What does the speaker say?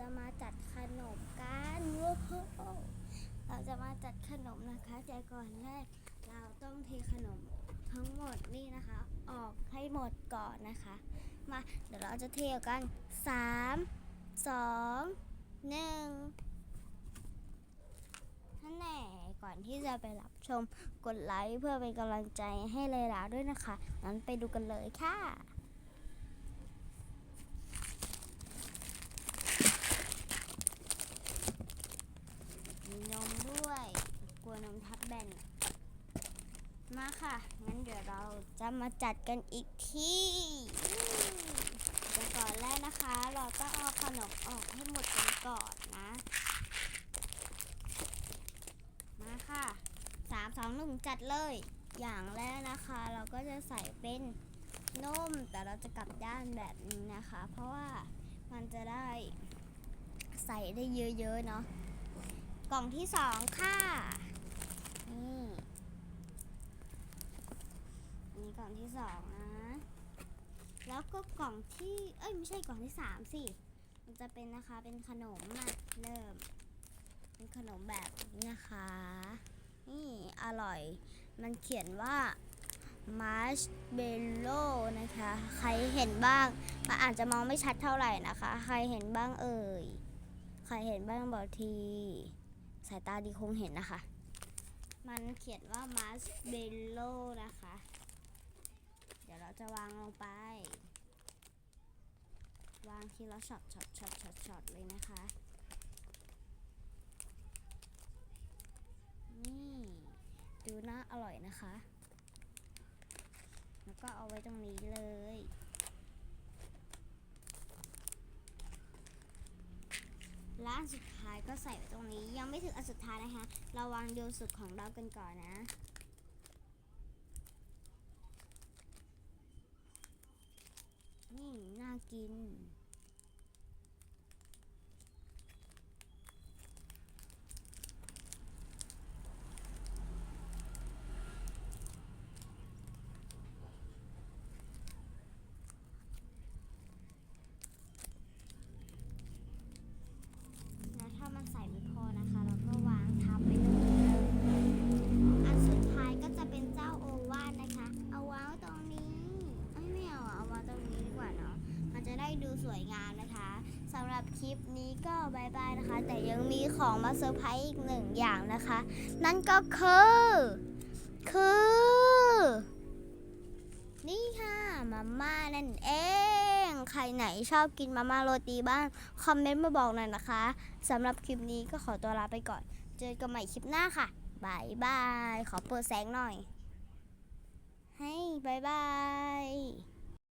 จะมาจัดขนมกันว้าวเราจะมาจัดขนมนะคะแต่ก่อนแรกเราต้องเทขนมทั้งหมดนี่นะคะ ออกให้หมดก่อนนะคะ มาเดี๋ยวเราจะเทกันสามสองหนึ่งท่านแน่ก่อนที่จะไปรับชมกดไลค์เพื่อเป็นกำลังใจให้เลยลาด้วยนะคะงั้นไปดูกันเลยค่ะ มีนมด้วย กลัวนมทับแบน มาค่ะ งั้นเดี๋ยวเราจะมาจัดกันอีกที่เดี๋ยวก่อนแรกนะคะ เราต้องเอาขนมออกให้หมดกันก่อนนะ มาค่ะสามสองหนึ่งจัดเลย อย่างแรกนะคะ เราก็จะใส่เป็นนม แต่เราจะกลับด้านแบบนี้นะคะ เพราะว่ามันจะได้ใส่ได้เยอะๆเนาะ กล่องที่สองค่ะ นี่อันนี้กล่อง ที่สองนะ แล้วก็กล่องที่ เอ้ยไม่ใช่กล่องที่สามสิ มันจะเป็นนะคะเป็นขนมมาเริ่ม เป็นขนมแบบนี้นะคะ นี่อร่อย มันเขียนว่ามาร์ชเบลโลนะคะ ใครเห็นบ้างมันอาจจะมองไม่ชัดเท่าไหร่นะคะ ใครเห็นบ้างเอ่ย ใครเห็นบ้างบอกที สายตาดีคงเห็นนะคะ มันเขียนว่ามาร์ชเบลโลนะคะ ดี๋ยวเราจะวางลงไป วางทีละช็อตช็อตช็อตช็อตช็อตเลยนะคะ นี่ดูน่าอร่อยนะคะ แล้วก็เอาไว้ตรงนี้เลยและอันสุดท้ายก็ใส่ไว้ตรงนี้ยังไม่ถึงอันสุดท้ายนะคะ เราวางโยสุดของเรากันก่อนนะ นี่น่า กิน แล้วถ้ามันใส่ไม่พอนะคะ เราก็วางทับไปตรงนี้เลย อันสุดท้ายก็จะเป็นเจ้าโอวาทนะคะ เอาวางไว้ตรงนี้เอ้ยไม่เอาอะเอาวางตรงนี้ดีกว่าเนาะ มันจะได้ดู สวยงามนะคะสำหรับคลิปนี้ก็บายบายนะคะ แต่ยังมีของมาเซอร์ไพรส์อีกหนึ่งอย่างนะคะ นั่นก็คือ คือ นี่ค่ะมาม่านั่นเองใครไหนชอบกินมาม่าโรตีบ้าง คอมเมนต์มาบอกหน่อยนะคะสำหรับคลิปนี้ก็ขอตัวลาไปก่อน เจอกันใหม่คลิปหน้าค่ะบายบาย ขอเปิดแสงหน่อย ให้บายบาย